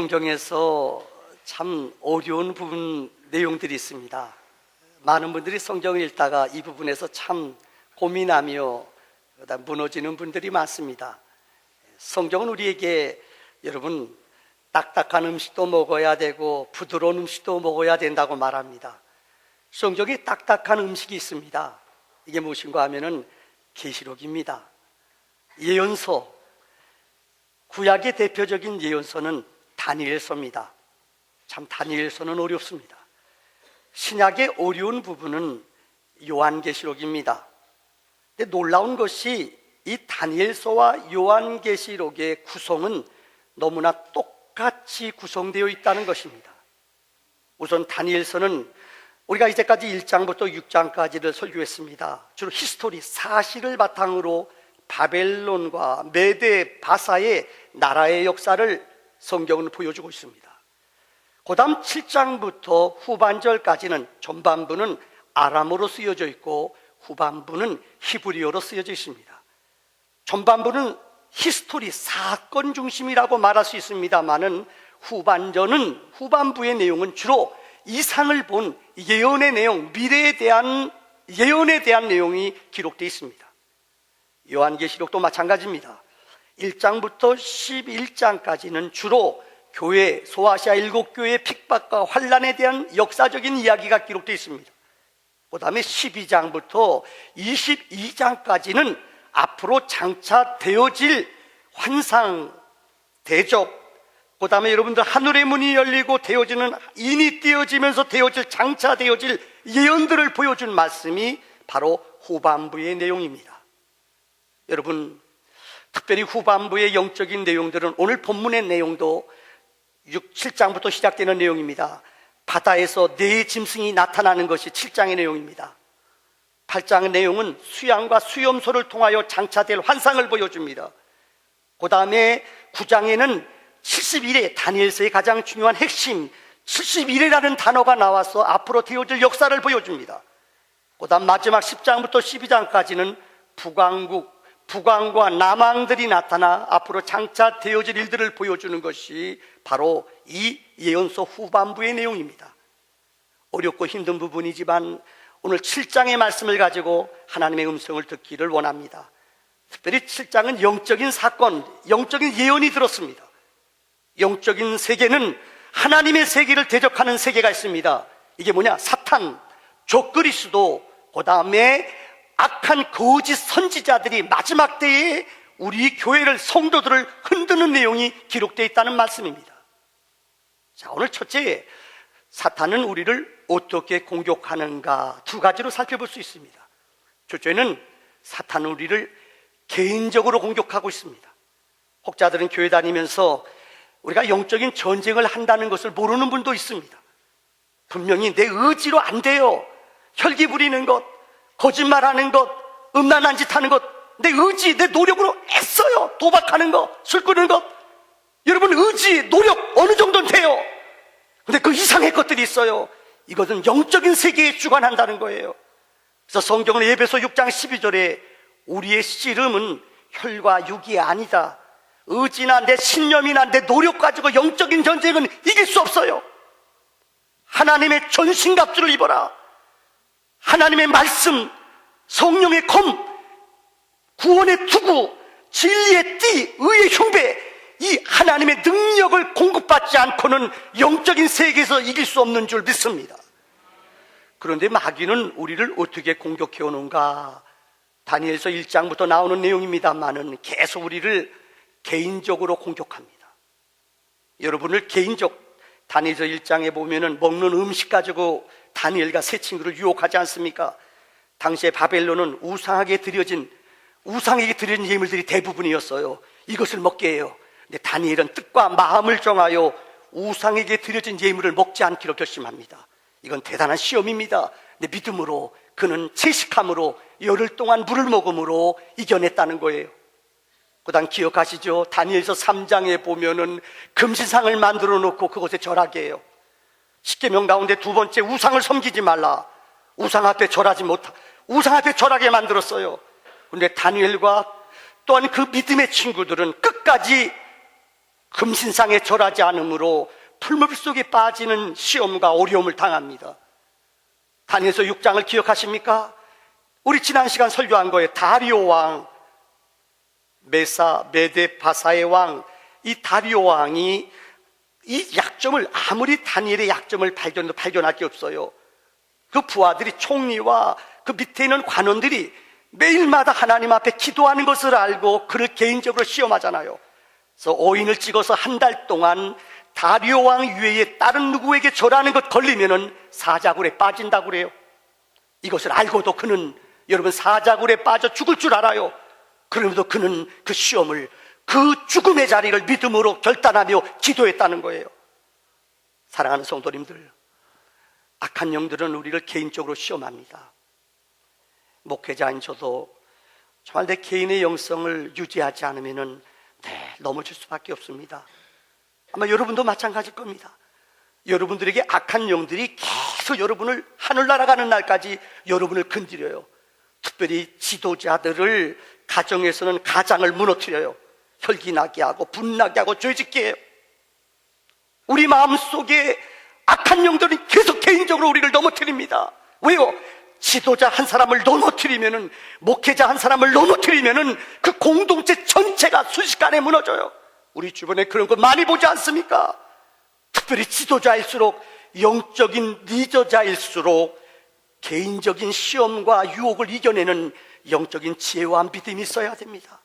성경에서 참 어려운 부분 내용들이 있습니다. 많은 분들이 성경을 읽다가 이 부분에서 참 고민하며 무너지는 분들이 많습니다. 성경은 우리에게 여러분 딱딱한 음식도 먹어야 되고 부드러운 음식도 먹어야 된다고 말합니다. 성경에 딱딱한 음식이 있습니다. 이게 무엇인가 하면은 계시록입니다. 예언서 구약의 대표적인 예언서는 다니엘서입니다. 참 다니엘서는 어렵습니다. 신약의 어려운 부분은 요한계시록입니다. 근데 놀라운 것이 이 다니엘서와 요한계시록의 구성은 너무나 똑같이 구성되어 있다는 것입니다. 우선 다니엘서는 우리가 이제까지 1장부터 6장까지를 설교했습니다. 주로 히스토리, 사실을 바탕으로 바벨론과 메데, 바사의 나라의 역사를 성경은 보여주고 있습니다. 그 다음 7장부터 후반절까지는 전반부는 아람어로 쓰여져 있고 후반부는 히브리어로 쓰여져 있습니다. 전반부는 히스토리 사건 중심이라고 말할 수 있습니다만은 후반전은 후반부의 내용은 주로 이상을 본 예언의 내용, 미래에 대한 예언에 대한 내용이 기록되어 있습니다. 요한계시록도 마찬가지입니다. 1장부터 11장까지는 주로 교회, 소아시아 일곱 교회의 핍박과 환란에 대한 역사적인 이야기가 기록되어 있습니다. 그 다음에 12장부터 22장까지는 앞으로 장차 되어질 환상, 대적, 그 다음에 여러분들 하늘의 문이 열리고 되어지는 인이 띄어지면서 되어질 장차 되어질 예언들을 보여준 말씀이 바로 후반부의 내용입니다. 여러분, 특별히 후반부의 영적인 내용들은 오늘 본문의 내용도 6, 7장부터 시작되는 내용입니다. 바다에서 네 짐승이 나타나는 것이 7장의 내용입니다. 8장의 내용은 수양과 수염소를 통하여 장차될 환상을 보여줍니다. 그 다음에 9장에는 71회 다니엘서의 가장 중요한 핵심 71회라는 단어가 나와서 앞으로 되어질 역사를 보여줍니다. 그 다음 마지막 10장부터 12장까지는 북왕국, 북왕과 남왕들이 나타나 앞으로 장차 되어질 일들을 보여주는 것이 바로 이 예언서 후반부의 내용입니다. 어렵고 힘든 부분이지만 오늘 7장의 말씀을 가지고 하나님의 음성을 듣기를 원합니다. 특별히 7장은 영적인 사건, 영적인 예언이 들었습니다. 영적인 세계는 하나님의 세계를 대적하는 세계가 있습니다. 이게 뭐냐? 사탄, 적그리스도, 그 다음에 악한 거짓 선지자들이 마지막 때에 우리 교회를, 성도들을 흔드는 내용이 기록되어 있다는 말씀입니다. 자, 오늘 첫째, 사탄은 우리를 어떻게 공격하는가 두 가지로 살펴볼 수 있습니다. 첫째는 사탄은 우리를 개인적으로 공격하고 있습니다. 혹자들은 교회 다니면서 우리가 영적인 전쟁을 한다는 것을 모르는 분도 있습니다. 분명히 내 의지로 안 돼요. 혈기 부리는 것, 거짓말하는 것, 음란한 짓 하는 것, 내 의지, 내 노력으로 애써요. 도박하는 것, 술 끊는 것. 여러분 의지, 노력 어느 정도는 돼요. 근데 그 이상의 것들이 있어요. 이것은 영적인 세계에 주관한다는 거예요. 그래서 성경은 예배소 6장 12절에 우리의 씨름은 혈과 육이 아니다. 의지나 내 신념이나 내 노력 가지고 영적인 전쟁은 이길 수 없어요. 하나님의 전신갑주를 입어라. 하나님의 말씀, 성령의 검, 구원의 투구, 진리의 띠, 의의 흉배, 이 하나님의 능력을 공급받지 않고는 영적인 세계에서 이길 수 없는 줄 믿습니다. 그런데 마귀는 우리를 어떻게 공격해 오는가? 다니엘서 1장부터 나오는 내용입니다만은 계속 우리를 개인적으로 공격합니다. 여러분을 개인적 다니엘서 1장에 보면은 먹는 음식 가지고 다니엘과 세 친구를 유혹하지 않습니까? 당시에 바벨론은 우상에게 드려진 우상에게 드려진 예물들이 대부분이었어요. 이것을 먹게 해요. 근데 다니엘은 뜻과 마음을 정하여 우상에게 드려진 예물을 먹지 않기로 결심합니다. 이건 대단한 시험입니다. 내 믿음으로 그는 채식함으로 열흘 동안 물을 먹음으로 이겨냈다는 거예요. 그 다음 기억하시죠? 다니엘서 3장에 보면은 금신상을 만들어 놓고 그곳에 절하게 해요. 십계명 가운데 두 번째 우상을 섬기지 말라. 우상 앞에 절하지 못하, 우상 앞에 절하게 만들었어요. 근데 다니엘과 또한 그 믿음의 친구들은 끝까지 금신상에 절하지 않으므로 풀물 속에 빠지는 시험과 어려움을 당합니다. 다니엘서 6장을 기억하십니까? 우리 지난 시간 설교한 거예요. 다리오 왕, 메사, 메데, 바사의 왕, 이 다리오 왕이 이 약점을 아무리 다니엘의 약점을 발견도 발견할 게 없어요. 그 부하들이 총리와 그 밑에 있는 관원들이 매일마다 하나님 앞에 기도하는 것을 알고 그를 개인적으로 시험하잖아요. 그래서 오인을 찍어서 한 달 동안 다리오 왕 위에 다른 누구에게 절하는 것 걸리면은 사자굴에 빠진다고 그래요. 이것을 알고도 그는 여러분 사자굴에 빠져 죽을 줄 알아요. 그러면서 그는 그 시험을 그 죽음의 자리를 믿음으로 결단하며 기도했다는 거예요. 사랑하는 성도님들, 악한 영들은 우리를 개인적으로 시험합니다. 목회자인 저도 정말 내 개인의 영성을 유지하지 않으면은 네, 넘어질 수밖에 없습니다. 아마 여러분도 마찬가지일 겁니다. 여러분들에게 악한 영들이 계속 여러분을 하늘 날아가는 날까지 여러분을 건드려요. 특별히 지도자들을 가정에서는 가장을 무너뜨려요. 혈기나게 하고 분나게 하고 죄짓게 해요. 우리 마음속에 악한 영들은 계속 개인적으로 우리를 넘어뜨립니다. 왜요? 지도자 한 사람을 넘어뜨리면은 목회자 한 사람을 넘어뜨리면은 그 공동체 전체가 순식간에 무너져요. 우리 주변에 그런 거 많이 보지 않습니까? 특별히 지도자일수록 영적인 리더자일수록 개인적인 시험과 유혹을 이겨내는 영적인 지혜와 믿음이 있어야 됩니다.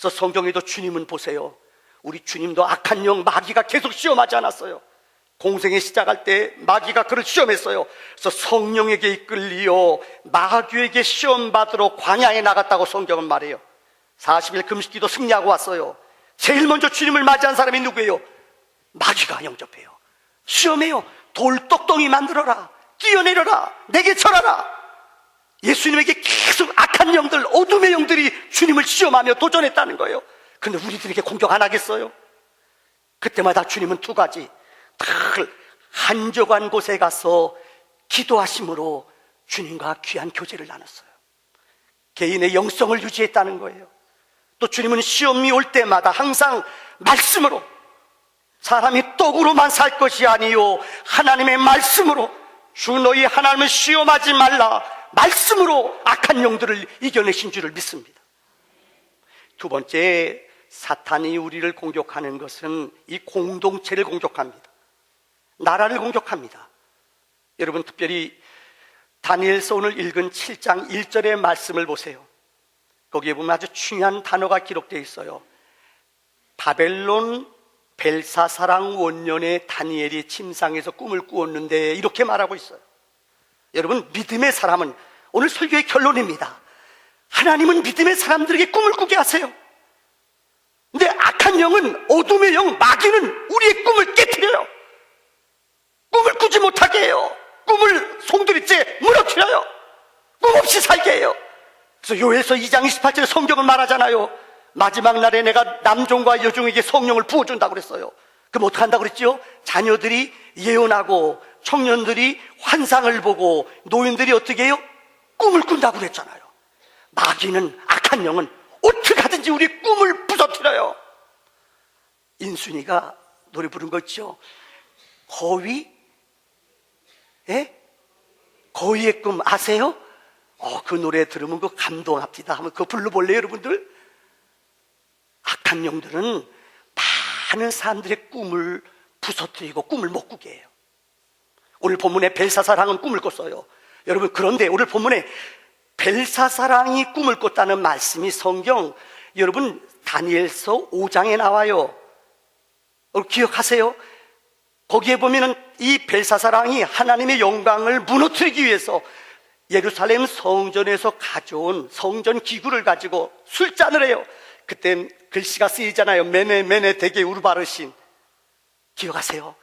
그래서 성경에도 주님은 보세요. 우리 주님도 악한 영 마귀가 계속 시험하지 않았어요. 공생에 시작할 때 마귀가 그를 시험했어요. 그래서 성령에게 이끌리어 마귀에게 시험 받으러 광야에 나갔다고 성경은 말해요. 40일 금식기도 승리하고 왔어요. 제일 먼저 주님을 맞이한 사람이 누구예요? 마귀가 영접해요. 시험해요. 돌똑덩이 만들어라. 뛰어내려라. 내게 절하라. 예수님에게 계속 악한 영들, 어둠의 영들이 주님을 시험하며 도전했다는 거예요. 근데 우리들에게 공격 안 하겠어요? 그때마다 주님은 두 가지. 늘 한적한 곳에 가서 기도하심으로 주님과 귀한 교제를 나눴어요. 개인의 영성을 유지했다는 거예요. 또 주님은 시험이 올 때마다 항상 말씀으로 사람이 떡으로만 살 것이 아니요 하나님의 말씀으로 주 너희 하나님을 시험하지 말라 말씀으로 악한 영들을 이겨내신 줄을 믿습니다. 두 번째 사탄이 우리를 공격하는 것은 이 공동체를 공격합니다. 나라를 공격합니다. 여러분 특별히 다니엘서 오늘 읽은 7장 1절의 말씀을 보세요. 거기에 보면 아주 중요한 단어가 기록되어 있어요. 바벨론 벨사사랑 원년에 다니엘이 침상에서 꿈을 꾸었는데 이렇게 말하고 있어요. 여러분 믿음의 사람은 오늘 설교의 결론입니다. 하나님은 믿음의 사람들에게 꿈을 꾸게 하세요. 근데 악한 영은 어둠의 영 마귀는 우리의 꿈을 깨뜨려요. 꿈을 꾸지 못하게 해요. 꿈을 송두리째 무너뜨려요. 꿈 없이 살게 해요. 그래서 요에서 2장 28절에 성경을 말하잖아요. 마지막 날에 내가 남종과 여종에게 성령을 부어준다고 그랬어요. 그럼 어떻게 한다고 그랬죠? 자녀들이 예언하고 청년들이 환상을 보고 노인들이 어떻게 해요? 꿈을 꾼다고 그랬잖아요. 마귀는 악한 영은 어떻게 하든지 우리 꿈을 부서뜨려요. 인순이가 노래 부른 거 있죠? 거위? 예? 거위의 꿈 아세요? 어, 그 노래 들으면 그 감동합니다. 한번 그거 불러볼래요, 여러분들? 악한 영들은 많은 사람들의 꿈을 부서뜨리고 꿈을 못 꾸게 해요. 오늘 본문에 벨사사랑은 꿈을 꿨어요. 여러분, 그런데 오늘 본문에 벨사사랑이 꿈을 꿨다는 말씀이 성경, 여러분, 다니엘서 5장에 나와요. 어, 기억하세요? 거기에 보면은 이 벨사사랑이 하나님의 영광을 무너뜨리기 위해서 예루살렘 성전에서 가져온 성전 기구를 가지고 술잔을 해요. 그때 글씨가 쓰이잖아요. 메네 메네 대게 우르바르신. 기억하세요?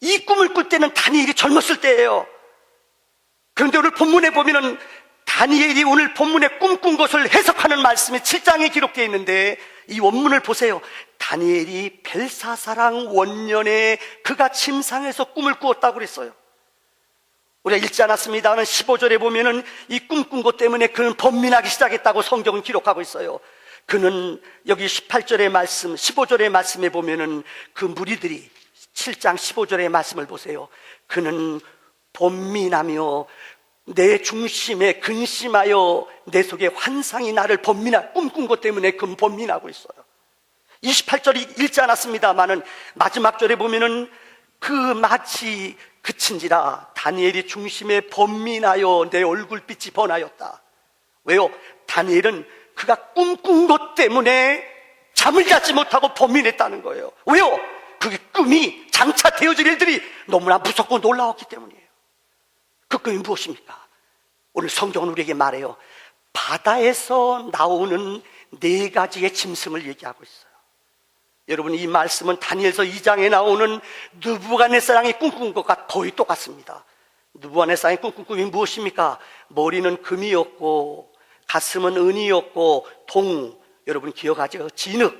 이 꿈을 꿀 때는 다니엘이 젊었을 때예요. 그런데 오늘 본문에 보면은 다니엘이 오늘 본문에 꿈꾼 것을 해석하는 말씀이 7장에 기록되어 있는데 이 원문을 보세요. 다니엘이 벨사사랑 원년에 그가 침상에서 꿈을 꾸었다고 그랬어요. 우리가 읽지 않았습니다는 15절에 보면은 이 꿈꾼 것 때문에 그는 번민하기 시작했다고 성경은 기록하고 있어요. 그는 여기 18절의 말씀, 15절의 말씀에 보면은 그 무리들이 7장 15절의 말씀을 보세요. 그는 번민하며 내 중심에 근심하여 내 속에 환상이 나를 번민하, 꿈꾼 것 때문에 그 번민하고 있어요. 28절이 읽지 않았습니다만은 마지막 절에 보면은 그 마치 그친지라 다니엘이 중심에 번민하여 내 얼굴빛이 번하였다. 왜요? 다니엘은 그가 꿈꾼 것 때문에 잠을 자지 못하고 번민했다는 거예요. 왜요? 그게 꿈이 장차 되어질 일들이 너무나 무섭고 놀라웠기 때문이에요. 그 꿈이 무엇입니까? 오늘 성경은 우리에게 말해요. 바다에서 나오는 네 가지의 짐승을 얘기하고 있어요. 여러분 이 말씀은 다니엘서 2장에 나오는 느부갓네살랑이 꿈꾼 것과 거의 똑같습니다. 느부갓네살랑이 꿈꾼 꿈이 무엇입니까? 머리는 금이었고 가슴은 은이었고 동 여러분 기억하죠? 진흙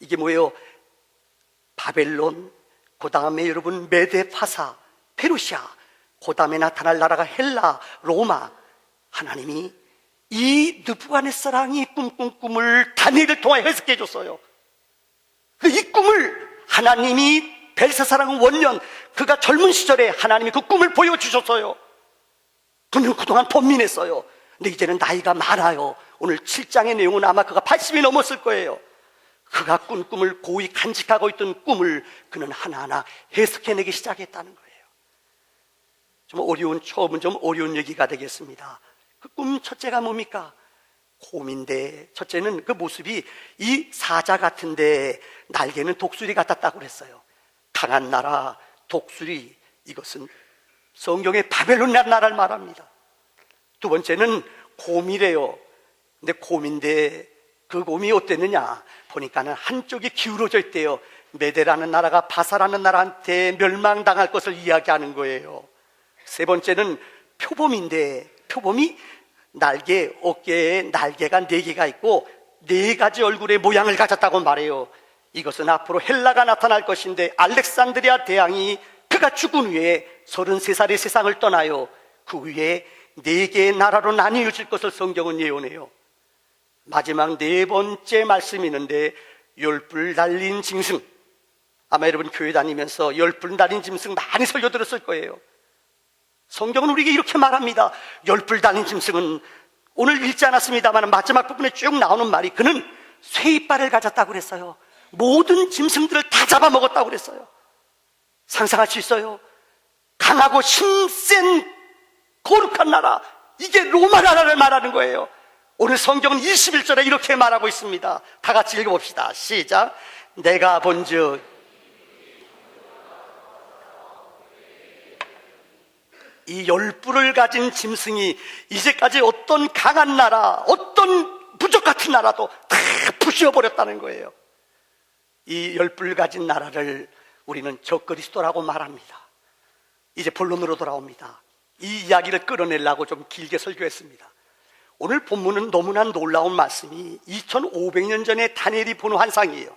이게 뭐예요? 바벨론 그 다음에 여러분 메데 파사 페르시아 그 다음에 나타날 나라가 헬라 로마 하나님이 이 느부갓네살랑이 꿈꾼 꿈을 다니엘을 통해 해석해 줬어요. 그이 꿈을 하나님이 벨사사랑 원년 그가 젊은 시절에 하나님이 그 꿈을 보여주셨어요. 그는 그동안 번민했어요. 근데 이제는 나이가 많아요. 오늘 7장의 내용은 아마 그가 80이 넘었을 거예요. 그가 꾼 꿈을 고이 간직하고 있던 꿈을 그는 하나하나 해석해내기 시작했다는 거예요. 좀 어려운, 처음은 좀 어려운 얘기가 되겠습니다. 그 꿈 첫째가 뭡니까? 곰인데 첫째는 그 모습이 이 사자 같은데 날개는 독수리 같았다고 그랬어요. 강한 나라 독수리 이것은 성경의 바벨론이라는 나라를 말합니다. 두 번째는 곰이래요. 근데 곰인데 그 곰이 어땠느냐? 보니까는 한쪽이 기울어져 있대요. 메데라는 나라가 바사라는 나라한테 멸망당할 것을 이야기하는 거예요. 세 번째는 표범인데 표범이 날개, 어깨에 날개가 네 개가 있고 네 가지 얼굴의 모양을 가졌다고 말해요. 이것은 앞으로 헬라가 나타날 것인데 알렉산드리아 대왕이 그가 죽은 후에 33살의 세상을 떠나요. 그 후에 네 개의 나라로 나뉘어질 것을 성경은 예언해요. 마지막 네 번째 말씀이 있는데 열불 달린 짐승. 아마 여러분 교회 다니면서 열불 달린 짐승 많이 설교 들었을 거예요. 성경은 우리에게 이렇게 말합니다. 열불 달린 짐승은 오늘 읽지 않았습니다만 마지막 부분에 쭉 나오는 말이 그는 쇠이빨을 가졌다고 그랬어요. 모든 짐승들을 다 잡아먹었다고 그랬어요. 상상할 수 있어요. 강하고 힘센 거룩한 나라. 이게 로마 나라를 말하는 거예요. 오늘 성경은 21절에 이렇게 말하고 있습니다. 다 같이 읽어봅시다. 시작. 내가 본즉 이 열불을 가진 짐승이 이제까지 어떤 강한 나라, 어떤 부족 같은 나라도 다 부셔버렸다는 거예요. 이 열불 가진 나라를 우리는 적그리스도라고 말합니다. 이제 본론으로 돌아옵니다. 이 이야기를 끌어내려고 좀 길게 설교했습니다. 오늘 본문은 너무나 놀라운 말씀이 2500년 전에 다니엘이 본 환상이에요.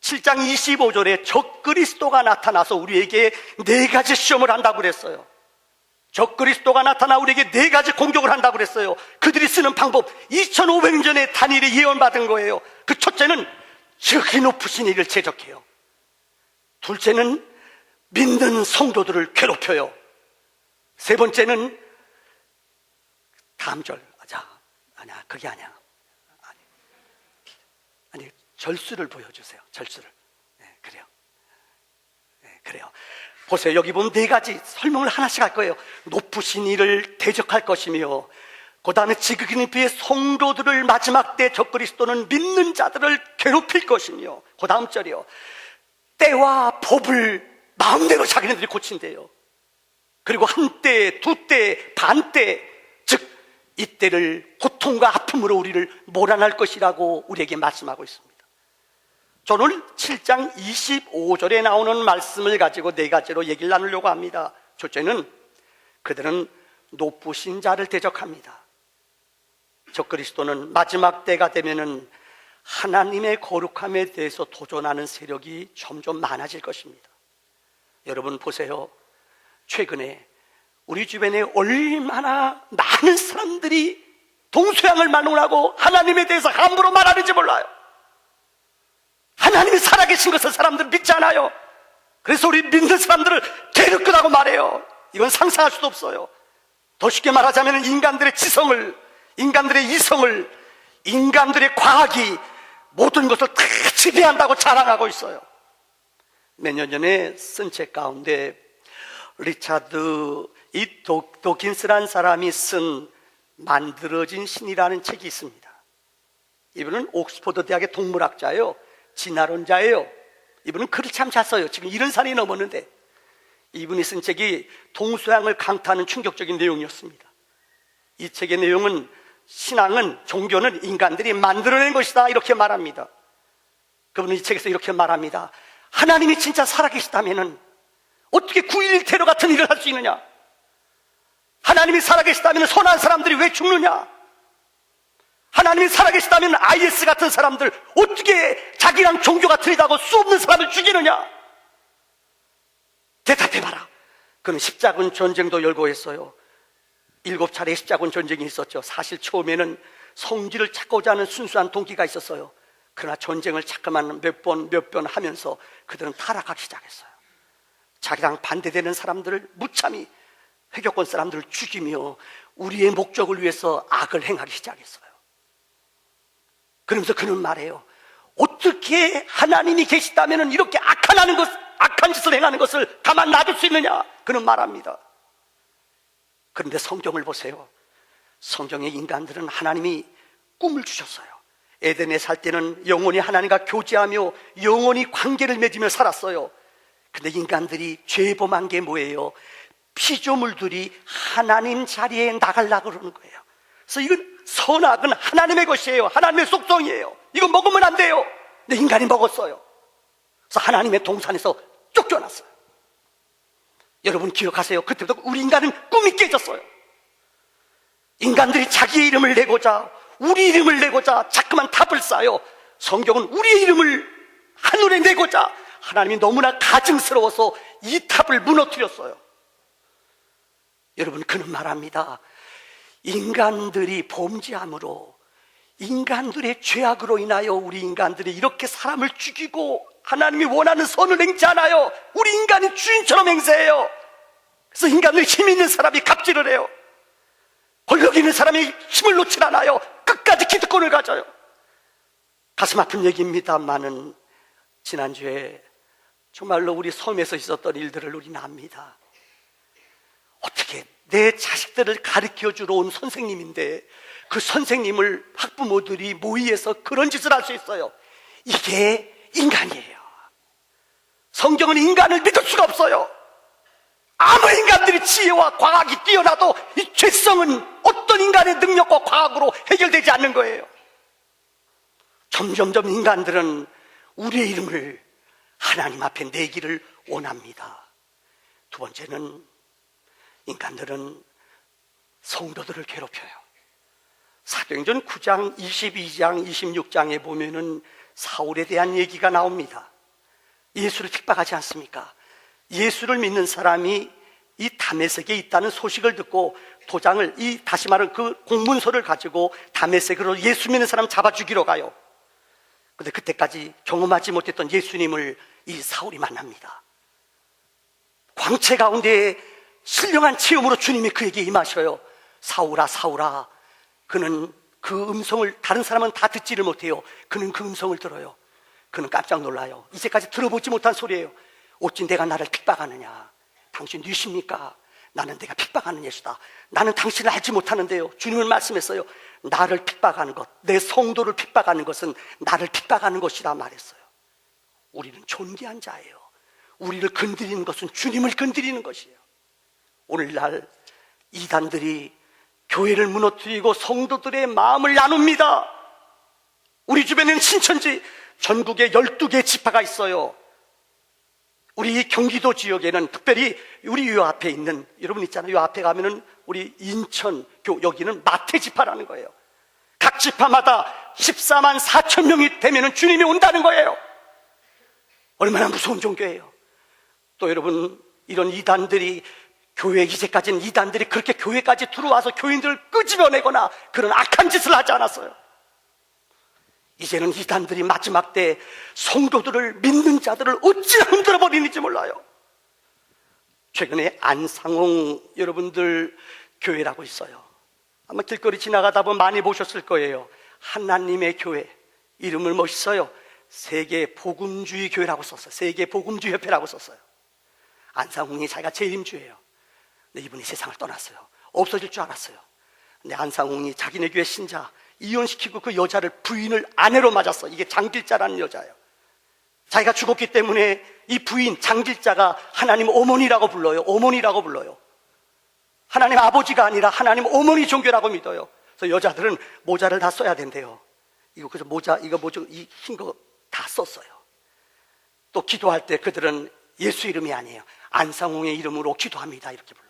7장 25절에 적그리스도가 나타나서 우리에게 네 가지 시험을 한다고 그랬어요. 적그리스도가 나타나 우리에게 네 가지 공격을 한다고 그랬어요. 그들이 쓰는 방법 2500년 전에 다니엘이 예언받은 거예요. 그 첫째는 지극히 높으신 이를 제적해요. 둘째는 믿는 성도들을 괴롭혀요. 세 번째는 다음 절, 자, 아니야, 그게 아니야. 아니, 아니 절수를 보여주세요. 절수를. 네, 그래요. 네, 그래요. 보세요. 여기 보면 네 가지 설명을 하나씩 할 거예요. 높으신 이를 대적할 것이며, 그 다음에 지극히 높이의 성도들을 마지막 때 적그리스도는 믿는 자들을 괴롭힐 것이며, 그 다음 절이요. 때와 법을 마음대로 자기네들이 고친대요. 그리고 한 때, 두 때, 반 때, 즉, 이때를 고통과 아픔으로 우리를 몰아낼 것이라고 우리에게 말씀하고 있습니다. 저는 7장 25절에 나오는 말씀을 가지고 네 가지로 얘기를 나누려고 합니다. 첫째는 그들은 높으신 자를 대적합니다. 적그리스도는 마지막 때가 되면은 하나님의 거룩함에 대해서 도전하는 세력이 점점 많아질 것입니다. 여러분 보세요. 최근에 우리 주변에 얼마나 많은 사람들이 동서양을 만론하고 하나님에 대해서 함부로 말하는지 몰라요. 하나님이 살아계신 것을 사람들은 믿지 않아요. 그래서 우리 믿는 사람들을 대륙끄라고 말해요. 이건 상상할 수도 없어요. 더 쉽게 말하자면 인간들의 지성을, 인간들의 이성을, 인간들의 과학이 모든 것을 다 지배한다고 자랑하고 있어요. 몇 년 전에 쓴 책 가운데 리차드 이 도, 도킨스라는 사람이 쓴 만들어진 신이라는 책이 있습니다. 이분은 옥스퍼드 대학의 동물학자예요. 진화론자예요. 이분은 글을 참 잘 써요. 지금 이런 살이 넘었는데 이분이 쓴 책이 동서양을 강타하는 충격적인 내용이었습니다. 이 책의 내용은 신앙은 종교는 인간들이 만들어낸 것이다 이렇게 말합니다. 그분은 이 책에서 이렇게 말합니다. 하나님이 진짜 살아계시다면은 어떻게 9.11 테러 같은 일을 할 수 있느냐? 하나님이 살아계시다면 선한 사람들이 왜 죽느냐? 하나님이 살아계시다면 IS 같은 사람들 어떻게 자기랑 종교가 틀리다고 수 없는 사람을 죽이느냐? 대답해봐라. 그는 십자군 전쟁도 열고 했어요. 일곱 차례 십자군 전쟁이 있었죠. 사실 처음에는 성질을 찾고자 하는 순수한 동기가 있었어요. 그러나 전쟁을 자꾸만 몇 번, 몇 번 하면서 그들은 타락하기 시작했어요. 자기랑 반대되는 사람들을 무참히 회교권 사람들을 죽이며 우리의 목적을 위해서 악을 행하기 시작했어요. 그러면서 그는 말해요. 어떻게 하나님이 계시다면 이렇게 악한 것, 악한 짓을 행하는 것을 가만 놔둘 수 있느냐? 그는 말합니다. 그런데 성경을 보세요. 성경의 인간들은 하나님이 꿈을 주셨어요. 에덴에 살 때는 영원히 하나님과 교제하며 영원히 관계를 맺으며 살았어요. 근데 인간들이 죄 범한 게 뭐예요? 피조물들이 하나님 자리에 나가려고 그러는 거예요. 그래서 이건 선악은 하나님의 것이에요. 하나님의 속성이에요. 이거 먹으면 안 돼요. 근데 인간이 먹었어요. 그래서 하나님의 동산에서 쫓겨났어요. 여러분 기억하세요. 그때부터 우리 인간은 꿈이 깨졌어요. 인간들이 자기 이름을 내고자, 우리 이름을 내고자 자꾸만 탑을 쌓아요. 성경은 우리의 이름을 하늘에 내고자 하나님이 너무나 가증스러워서 이 탑을 무너뜨렸어요. 여러분, 그는 말합니다. 인간들이 범죄함으로 인간들의 죄악으로 인하여 우리 인간들이 이렇게 사람을 죽이고 하나님이 원하는 선을 행지 않아요. 우리 인간이 주인처럼 행세해요. 그래서 인간들이 힘 있는 사람이 갑질을 해요. 권력 있는 사람이 힘을 놓질 않아요. 끝까지 기득권을 가져요. 가슴 아픈 얘기입니다만은 지난주에 정말로 우리 섬에서 있었던 일들을 우리는 압니다. 어떻게 내 자식들을 가르쳐 주러 온 선생님인데 그 선생님을 학부모들이 모의해서 그런 짓을 할 수 있어요. 이게 인간이에요. 성경은 인간을 믿을 수가 없어요. 아무 인간들이 지혜와 과학이 뛰어나도 이 죄성은 어떤 인간의 능력과 과학으로 해결되지 않는 거예요. 점점점 인간들은 우리의 이름을 하나님 앞에 내기를 원합니다. 두 번째는 인간들은 성도들을 괴롭혀요. 사도행전 9장, 22장, 26장에 보면은 사울에 대한 얘기가 나옵니다. 예수를 핍박하지 않습니까? 예수를 믿는 사람이 이 다메섹에 있다는 소식을 듣고 도장을 이 다시 말하는 그 공문서를 가지고 다메섹으로 예수 믿는 사람 잡아 죽이러 가요. 근데 그때까지 경험하지 못했던 예수님을 이 사울이 만납니다. 광채 가운데 신령한 체험으로 주님이 그에게 임하셔요. 사울아, 사울아. 그는 그 음성을 다른 사람은 다 듣지를 못해요. 그는 그 음성을 들어요. 그는 깜짝 놀라요. 이제까지 들어보지 못한 소리예요. 어찌 내가 나를 핍박하느냐? 당신 누십니까? 나는 내가 핍박하는 예수다. 나는 당신을 알지 못하는데요. 주님은 말씀했어요. 나를 핍박하는 것, 내 성도를 핍박하는 것은 나를 핍박하는 것이라 말했어요. 우리는 존귀한 자예요. 우리를 건드리는 것은 주님을 건드리는 것이에요. 오늘날 이단들이 교회를 무너뜨리고 성도들의 마음을 나눕니다. 우리 주변에는 신천지 전국에 12개 지파가 있어요. 우리 경기도 지역에는 특별히 우리 요 앞에 있는 여러분 있잖아요. 요 앞에 가면은 우리 인천 교 여기는 마태 지파라는 거예요. 각 지파마다 14만 4천 명이 되면은 주님이 온다는 거예요. 얼마나 무서운 종교예요. 또 여러분 이런 이단들이 교회 이제까지는 이단들이 그렇게 교회까지 들어와서 교인들을 끄집어내거나 그런 악한 짓을 하지 않았어요. 이제는 이단들이 마지막 때 성도들을 믿는 자들을 어찌 흔들어 버리는지 몰라요. 최근에 안상홍 여러분들 교회라고 있어요. 아마 길거리 지나가다 보면 많이 보셨을 거예요. 하나님의 교회. 이름을 멋있어요. 세계 복음주의 교회라고 썼어요. 세계 복음주의 협회라고 썼어요. 안상홍이 자기가 재림주예요. 근데 이분이 세상을 떠났어요. 없어질 줄 알았어요. 근데 안상홍이 자기네 교회 신자 이혼시키고 그 여자를 부인을 아내로 맞았어. 이게 장길자라는 여자예요. 자기가 죽었기 때문에 이 부인 장길자가 하나님 어머니라고 불러요. 어머니라고 불러요. 하나님 아버지가 아니라 하나님 어머니 종교라고 믿어요. 그래서 여자들은 모자를 다 써야 된대요. 이거 그래서 모자 이거 뭐죠? 이흰 거 다 썼어요. 또 기도할 때 그들은 예수 이름이 아니에요. 안상홍의 이름으로 기도합니다. 이렇게 불러요.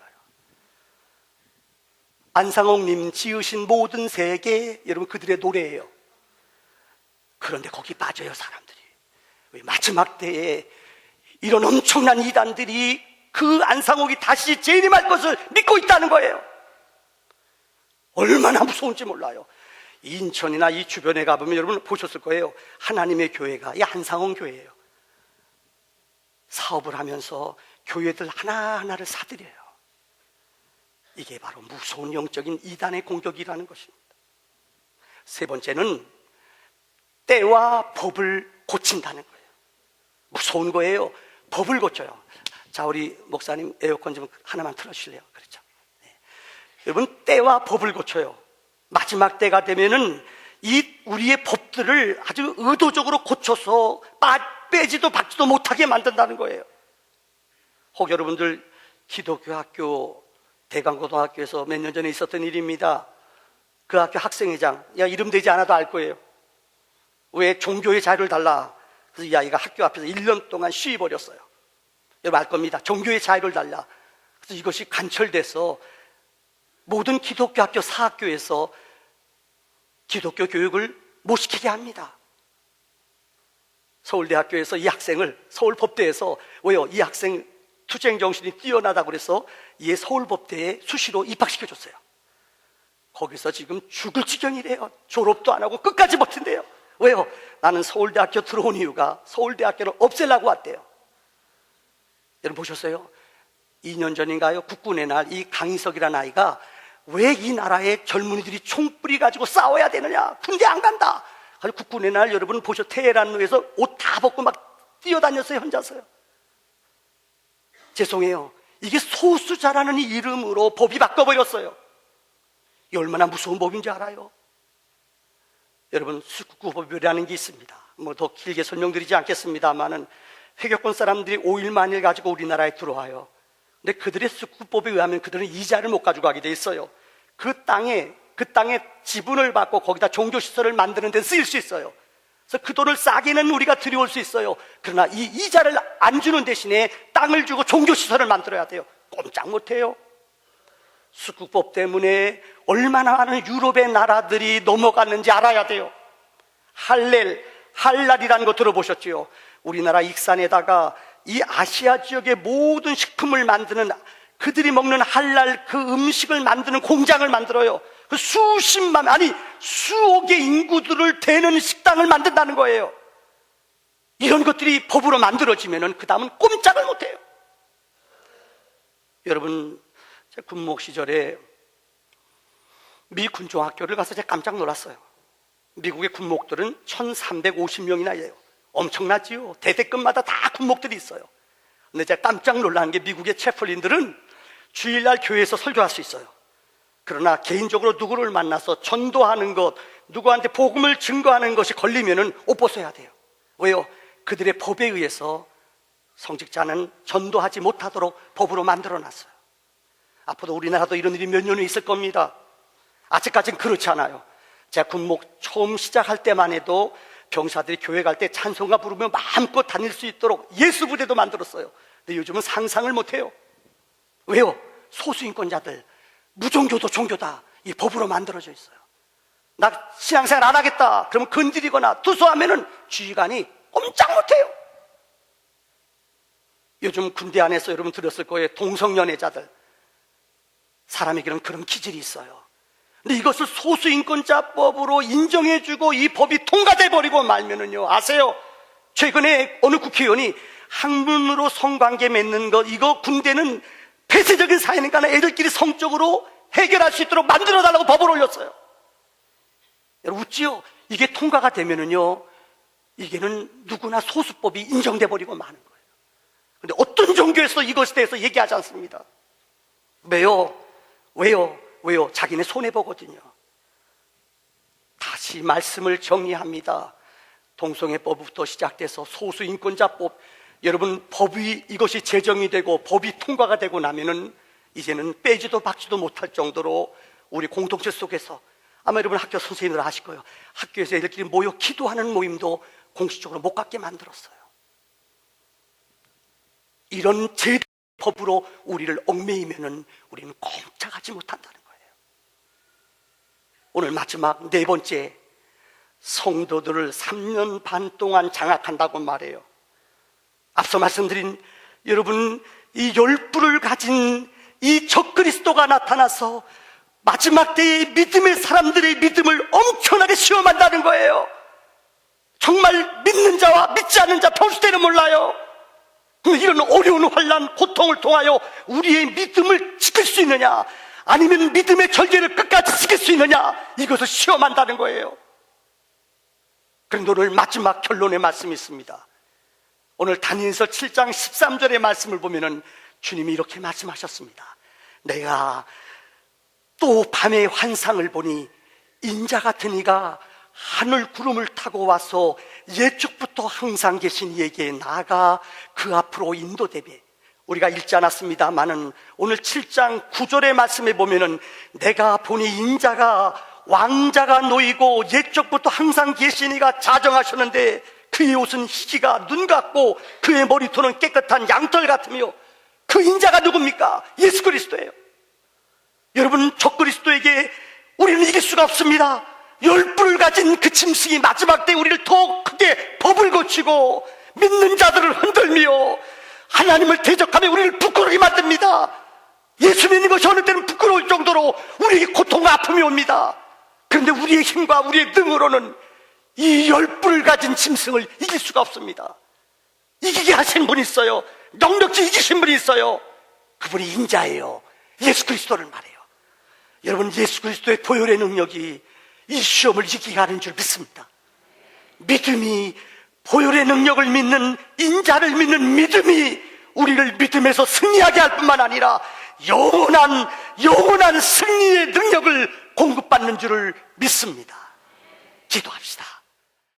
안상홍님 지으신 모든 세계 여러분 그들의 노래예요. 그런데 거기 빠져요 사람들이. 왜 마지막 때에 이런 엄청난 이단들이 그 안상홍이 다시 재림할 것을 믿고 있다는 거예요. 얼마나 무서운지 몰라요. 인천이나 이 주변에 가보면 여러분 보셨을 거예요. 하나님의 교회가 이 안상홍 교회예요. 사업을 하면서 교회들 하나하나를 사들여요. 이게 바로 무서운 영적인 이단의 공격이라는 것입니다. 세 번째는 때와 법을 고친다는 거예요. 무서운 거예요. 법을 고쳐요. 자, 우리 목사님 에어컨 좀 하나만 틀어주실래요? 그렇죠. 네. 여러분, 때와 법을 고쳐요. 마지막 때가 되면은 이 우리의 법들을 아주 의도적으로 고쳐서 빠, 빼지도 박지도 못하게 만든다는 거예요. 혹 여러분들 기독교 학교 대강고등학교에서 몇 년 전에 있었던 일입니다. 그 학교 학생회장, 야 이름 되지 않아도 알 거예요. 왜 종교의 자유를 달라? 그래서 이 아이가 학교 앞에서 1년 동안 쉬어버렸어요. 여러분 알 겁니다. 종교의 자유를 달라. 그래서 이것이 관철돼서 모든 기독교 학교 사학교에서 기독교 교육을 못 시키게 합니다. 서울대학교에서 이 학생을 서울법대에서 왜요? 이 학생 투쟁 정신이 뛰어나다고 그래서 이 서울법대에 수시로 입학시켜줬어요. 거기서 지금 죽을 지경이래요. 졸업도 안 하고 끝까지 버틴대요. 왜요? 나는 서울대학교 들어온 이유가 서울대학교를 없애려고 왔대요. 여러분 보셨어요? 2년 전인가요? 국군의 날 이 강희석이라는 아이가 왜 이 나라의 젊은이들이 총뿌리 가지고 싸워야 되느냐? 군대 안 간다. 그래서 국군의 날 여러분 보셔 테헤란로에서 옷 다 벗고 막 뛰어다녔어요 혼자서요. 죄송해요. 이게 소수자라는 이름으로 법이 바꿔버렸어요. 이 얼마나 무서운 법인지 알아요? 여러분 수국구법이라는 게 있습니다. 뭐 더 길게 설명드리지 않겠습니다만은 회교권 사람들이 5일 만일 가지고 우리나라에 들어와요. 근데 그들의 수국법에 의하면 그들은 이자를 못 가져가게 돼 있어요. 그 땅에 그 땅에 지분을 받고 거기다 종교 시설을 만드는 데 쓰일 수 있어요. 그래서 그 돈을 싸게는 우리가 들여올 수 있어요. 그러나 이 이자를 안 주는 대신에 땅을 주고 종교 시설을 만들어야 돼요. 꼼짝 못 해요. 수국법 때문에 얼마나 많은 유럽의 나라들이 넘어갔는지 알아야 돼요. 할렐, 할랄이라는 거 들어보셨지요? 우리나라 익산에다가 이 아시아 지역의 모든 식품을 만드는 그들이 먹는 할랄 그 음식을 만드는 공장을 만들어요. 그 수십만, 아니, 수억의 인구들을 대는 식당을 만든다는 거예요. 이런 것들이 법으로 만들어지면은 그 다음은 꼼짝을 못 해요. 여러분, 제 군목 시절에 미 군종학교를 가서 제가 깜짝 놀랐어요. 미국의 군목들은 1350명이나 돼요. 엄청나지요. 대대급마다 다 군목들이 있어요. 근데 제가 깜짝 놀란 게 미국의 채플린들은 주일날 교회에서 설교할 수 있어요. 그러나 개인적으로 누구를 만나서 전도하는 것, 누구한테 복음을 증거하는 것이 걸리면은 옷 벗어야 돼요. 왜요? 그들의 법에 의해서 성직자는 전도하지 못하도록 법으로 만들어 놨어요. 앞으로 우리나라도 이런 일이 몇 년은 있을 겁니다. 아직까지는 그렇지 않아요. 제가 군목 처음 시작할 때만 해도 병사들이 교회 갈 때 찬송가 부르며 마음껏 다닐 수 있도록 예수 부대도 만들었어요. 근데 요즘은 상상을 못 해요. 왜요? 소수인권자들, 무종교도 종교다. 이 법으로 만들어져 있어요. 나 신앙생활 안 하겠다. 그러면 건드리거나 투소하면은 주의관이 꼼짝 못 해요. 요즘 군대 안에서 여러분 들었을 거예요. 동성연애자들. 사람에게는 그런 기질이 있어요. 근데 이것을 소수인권자법으로 인정해주고 이 법이 통과돼 버리고 말면은요, 아세요? 최근에 어느 국회의원이 학문으로 성관계 맺는 것, 이거 군대는 폐쇄적인 사회니까 애들끼리 성적으로 해결할 수 있도록 만들어 달라고 법을 올렸어요. 여러분, 웃지요? 이게 통과가 되면은요, 이게는 누구나 소수법이 인정돼 버리고 마는 거예요. 근데 어떤 종교에서 이것에 대해서 얘기하지 않습니다. 왜요? 왜요? 왜요? 자기네 손해 보거든요. 다시 말씀을 정리합니다. 동성애법부터 시작돼서 소수인권자법, 여러분 법이 이것이 제정이 되고 법이 통과가 되고 나면은 이제는 빼지도 박지도 못할 정도로 우리 공동체 속에서 아마 여러분 학교 선생님들 아실 거예요. 학교에서 애들끼리 모여 기도하는 모임도 공식적으로 못 갖게 만들었어요. 이런 제법으로 우리를 얽매이면은 우리는 꼼짝하지 못한다는 거예요. 오늘 마지막 네 번째 성도들을 3년 반 동안 장악한다고 말해요. 앞서 말씀드린 여러분 이 열불을 가진 이 적그리스도가 나타나서 마지막 때의 믿음의 사람들의 믿음을 엄청나게 시험한다는 거예요. 정말 믿는 자와 믿지 않는 자 때는 몰라요. 이런 어려운 환란, 고통을 통하여 우리의 믿음을 지킬 수 있느냐, 아니면 믿음의 절개를 끝까지 지킬 수 있느냐, 이것을 시험한다는 거예요. 그런데 오늘 마지막 결론의 말씀이 있습니다. 오늘 다니엘서 7장 13절의 말씀을 보면은 주님이 이렇게 말씀하셨습니다. 내가 또 밤의 환상을 보니 인자 같은 이가 하늘 구름을 타고 와서 예측부터 항상 계신 이에게 나가 그 앞으로 인도되게 우리가 읽지 않았습니다만은 오늘 7장 9절의 말씀에 보면은 내가 보니 인자가 왕자가 놓이고 옛적부터 항상 계신 이가 자정하셨는데 그의 옷은 희기가 눈 같고 그의 머리토는 깨끗한 양털 같으며 그 인자가 누굽니까? 예수 그리스도예요. 여러분 적그리스도에게 우리는 이길 수가 없습니다. 열불을 가진 그 짐승이 마지막 때 우리를 더 크게 법을 고치고 믿는 자들을 흔들며 하나님을 대적하며 우리를 부끄러게 만듭니다. 예수 믿는 것이 어느 때는 부끄러울 정도로 우리에게 고통과 아픔이 옵니다. 그런데 우리의 힘과 우리의 능으로는 이 열불을 가진 짐승을 이길 수가 없습니다. 이기게 하신 분이 있어요. 능력지 이기신 분이 있어요. 그분이 인자예요. 예수 그리스도를 말해요. 여러분 예수 그리스도의 보혈의 능력이 이 시험을 이기게 하는 줄 믿습니다. 믿음이 보혈의 능력을 믿는 인자를 믿는 믿음이 우리를 믿음에서 승리하게 할 뿐만 아니라 영원한 영원한 승리의 능력을 공급받는 줄을 믿습니다. 기도합시다.